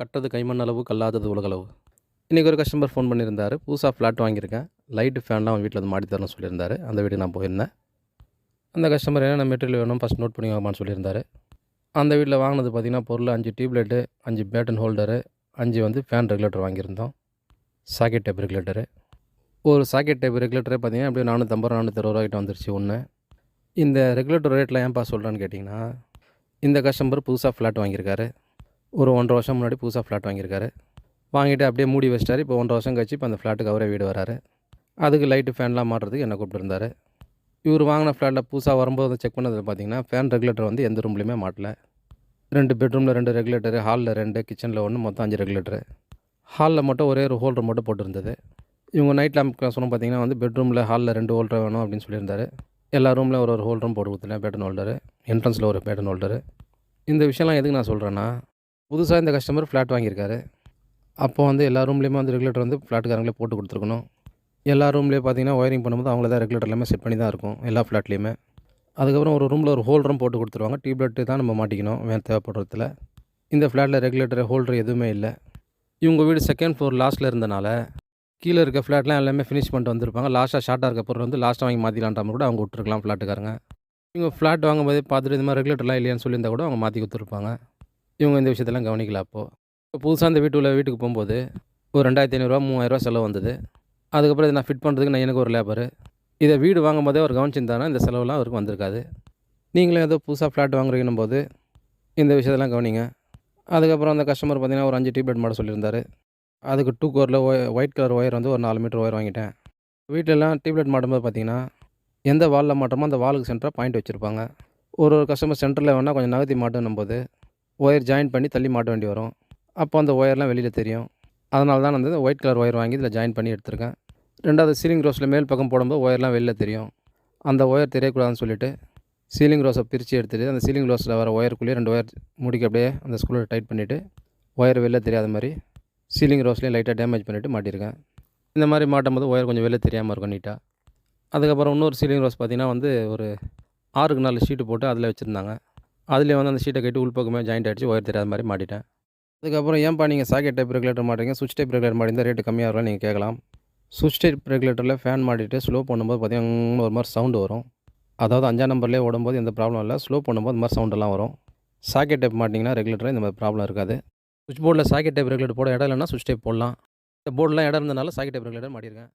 கட்டது கைமண் அளவு கல்லாதது உலகளவு. இன்றைக்கி ஒரு கஸ்டமர் ஃபோன் பண்ணியிருந்தார். புதுசாக ஃப்ளாட் வாங்கியிருக்கேன். லைட்டு ஃபேன்லாம் அவன் வீட்டில் வந்து மாட்டி தரணும்னு சொல்லியிருந்தார். அந்த வீடு நான் போயிருந்தேன். அந்த கஸ்டமர் என்னென்ன மெட்டீரியல் வேணும் ஃபஸ்ட் நோட் பண்ணி வாங்கம்மான்னு சொல்லியிருந்தார். அந்த வீட்டில் வாங்கினது பார்த்திங்கன்னா பொருள் அஞ்சு டியூப்லைட்டு அஞ்சு பேட்டன் ஹோல்டரு அஞ்சு வந்து ஃபேன் ரெகுலேட்டர் வாங்கியிருந்தோம். சாக்கெட் டைப் ரெகுலேட்டரு ஒரு சாக்கெட் டைப் ரெகுலேட்டரே பார்த்தீங்கன்னா அப்படியே நானூற்றம்பது ரூபா நானூற்றி ரூபாய்க்கிட்ட வந்துருச்சு ஒன்று இந்த ரெகுலேட்டர் ரேட்டில் ஏன்ப்பா சொல்கிறேன்னு கேட்டிங்கன்னா இந்த கஸ்டமர் புதுசாக ஃப்ளாட் வாங்கியிருக்காரு. ஒரு ஒன்றரை வருஷம் முன்னாடி புதுசாக ஃப்ளாட் வாங்கியிருக்காரு. வாங்கிட்டு அப்படியே மூடி வச்சிட்டாரு. இப்போ ஒன்றரை வருஷம் கழிச்சு இப்போ அந்த ஃப்ளாட்டுக்கு அவரே வீடு வராரு. அதுக்கு லைட்டு ஃபேன்லாம் மாட்டுறதுக்கு என்னை கூப்பிட்டுருந்தாரு இவர் வாங்கின ஃப்ளாட்டில் புதுசாக வரும்போது செக் பண்ணதில் பார்த்தீங்கன்னா ஃபேன் ரெகுலேட்டர் வந்து எந்த ரூம்லையுமே மாட்டல. ரெண்டு பெட்ரூமில் ரெண்டு ரெகுலேட்டரு ஹாலில் ரெண்டு கிச்சனில் ஒன்று மொத்தம் அஞ்சு ரெகுலேட்டரு ஹாலில் மட்டும் ஒரே ஒரு ஹோல்டர் மட்டும் போட்டிருந்தது. இவங்க நைட் லேம்ப் சொன்ன பார்த்தீங்கன்னா வந்து பெட்ரூமில் ஹாலில் ரெண்டு ஹோல்டர் வேணும் அப்படின்னு சொல்லியிருந்தாரு. எல்லா ரூமில் ஒரு ஒரு ஹோல்டரும் போட்டு கொடுத்துட்டேன் பேட்டன் ஹோல்டரு என்ட்ரன்ஸில் ஒரு பேட்டன் ஹோல்டரு இந்த விஷயம்லாம் எதுக்கு நான் சொல்கிறேன்னா புதுசாக இந்த கஸ்டமர் ஃப்ளாட் வாங்கியிருக்காரு. அப்போ வந்து எல்லா ரூம்லேயுமே வந்து ரெகுலேட்டர் வந்து ஃப்ளாட்டுக்காரங்களே போட்டு கொடுத்துருக்கணும். எல்லா ரூம்லேயே பார்த்தீங்கன்னா ஒயரிங் பண்ணும்போது அவங்கள தான் ரெகுலேட்டர் எல்லாமே செட் பண்ணி தான் இருக்கும் எல்லா ஃப்ளாட்லேயுமே அதுக்கப்புறம் ஒரு ரூமில் ஒரு ஹோல்டரும் போட்டு கொடுத்துருவாங்க. டியூப்லைட்டு தான் நம்ம மாட்டிக்கணும் வேறு தேவைப்படுறதுல. இந்த ஃப்ளாட்டில் ரெகுலேட்டர் ஹோல்டர் எதுவுமே இல்லை. இவங்க வீடு செகண்ட் ஃப்ளோர் லாஸ்ட்டில் இருந்தனால கீழே இருக்க ஃப்ளாட்லாம் எல்லாமே ஃபினிஷ் பண்ணிட்டு வந்திருப்பாங்க. லாஸ்ட்டாக ஷார்ட்டாக இருக்க பொருள் வந்து லாஸ்ட்டாக வாங்கி மாற்றிலான்ற கூட அவங்க விட்டுருக்கலாம் ஃப்ளாட்டுக்காரங்க இவங்க ஃப்ளாட் வாங்கும்போதே பார்த்துட்டு இந்த மாதிரி ரெகுலேட்டர்லாம் இல்லையான்னு சொல்லியிருந்தா கூட அவங்க மாற்றி கொடுத்துருப்பாங்க. இவங்க இந்த விஷயத்தெல்லாம் கவனிக்கல அப்போது இப்போ புதுசாக இந்த வீட்டு உள்ள வீட்டுக்கு போகும்போது ஒரு ரெண்டாயிரத்தி ஐநூறுரூவா மூவாயிரரூவா செலவு வந்தது. அதுக்கப்புறம் இதை நான் ஃபிட் பண்ணுறதுக்கு நான் எனக்கு ஒரு லேபர் இதை வீடு வாங்கும்போதே அவர் கவனிச்சிருந்தானா இந்த செலவுலாம் அவருக்கு வந்திருக்காது. நீங்களும் ஏதோ புதுசாக ஃப்ளாட் வாங்குறீங்கன்னும் போது இந்த விஷயத்தெல்லாம் கவனிங்க. அதுக்கப்புறம் அந்த கஸ்டமர் பார்த்திங்கன்னா ஒரு அஞ்சு டியூப்லைட் மாட சொல்லியிருந்தாரு. அதுக்கு டூ கோரில் ஒயிட் கலர் ஒயர் வந்து ஒரு நாலு மீட்டர் ஒயர் வாங்கிட்டேன். வீட்டிலலாம் டியூப்லைட் மாட்டும்போது பார்த்தீங்கன்னா எந்த வாலில் மாட்டோமோ அந்த வாலுக்கு சென்டராக பாயிண்ட் வச்சுருப்பாங்க. ஒரு ஒரு கஸ்டமர் சென்டரில் வேணால் கொஞ்சம் நகர்த்தி மாட்டணும் போது ஒயர் ஜாயின் பண்ணி தள்ளி மாட்ட வேண்டி வரும். அப்போ அந்த ஒயர்லாம் வெளியில் தெரியும். அதனால தான் நான் வந்து ஒயிட் கலர் ஒயர் வாங்கி இதில் ஜாயின் பண்ணி எடுத்திருக்கேன். ரெண்டாவது சீலிங் ரோஸில் மேல் பக்கம் போடும்போது ஒயர்லாம் வெளியில் தெரியும். அந்த ஒயர் தெரியக்கூடாதுன்னு சொல்லிட்டு சீலிங் ரோஸை பிரித்து எடுத்துகிட்டு அந்த சீலிங் ரோஸில் வர ஒயருக்குள்ளேயே ரெண்டு ஒயர் முடிக்க அப்படியே அந்த ஸ்க்ரூவில் டைட் பண்ணிவிட்டு ஒயர் வெளில தெரியாத மாதிரி சீலிங் ரோஸ்லேயும் லைட்டாக டேமேஜ் பண்ணிவிட்டு மாட்டியிருக்கேன். இந்த மாதிரி மாட்டும் போது ஒயர் கொஞ்சம் வெளில தெரியாமல் இருக்கும் நீட்டாக அதுக்கப்புறம் இன்னொரு சீலிங் ரோஸ் பார்த்திங்கன்னா வந்து ஒரு ஆறுக்கு நாலு ஷீட்டு போட்டு அதில் வச்சுருந்தாங்க. அதுலேயே வந்து அந்த ஷீட்டை கட்டி உள்பக்கமே ஜாயிண்ட் ஆகிடுச்சு ஒயர் தெரியாத மாதிரி மாட்டிட்டேன். அதுக்கப்புறம் ஏன்ப்பா நீங்கள் சாக்கெட் டைப் ரெகுலேட்டர் மாட்டீங்க சுவிட்ச் டைப் ரெகுலேட்டர் மாட்டிருந்தால் ரேட்டு கம்மியாக இருக்கும் நீங்கள் கேட்கலாம். சுவிட்ச் டைப் ரெகுலேட்டரில் ஃபேன் மாட்டிட்டு ஸ்லோ பண்ணும்போது பார்த்தீங்கன்னா ஒரு மாதிரி சவுண்டு வரும். அதாவது அஞ்சாம் நம்பர்லேயே ஓடும்போது எந்த ப்ராப்ளம் இல்லை. ஸ்லோ பண்ணும்போது இந்த மாதிரி சவுண்டெல்லாம் வரும். சாக்கெட் டைப் மாட்டிங்கன்னா ரெகுலேட்டர் இந்த மாதிரி ப்ராப்ளம் இருக்காது. சுவிட்ச் போர்டில் சாக்கெட் டைப் ரெகுலேட்டர் போட இடம் இல்லைன்னா சுவிட்ச் டைப் போடலாம். இந்த போர்டெலாம் இடம் இருந்தனால சாக்கெட் டைப் ரெகுலேட்டர் மாட்டியிருக்கேன்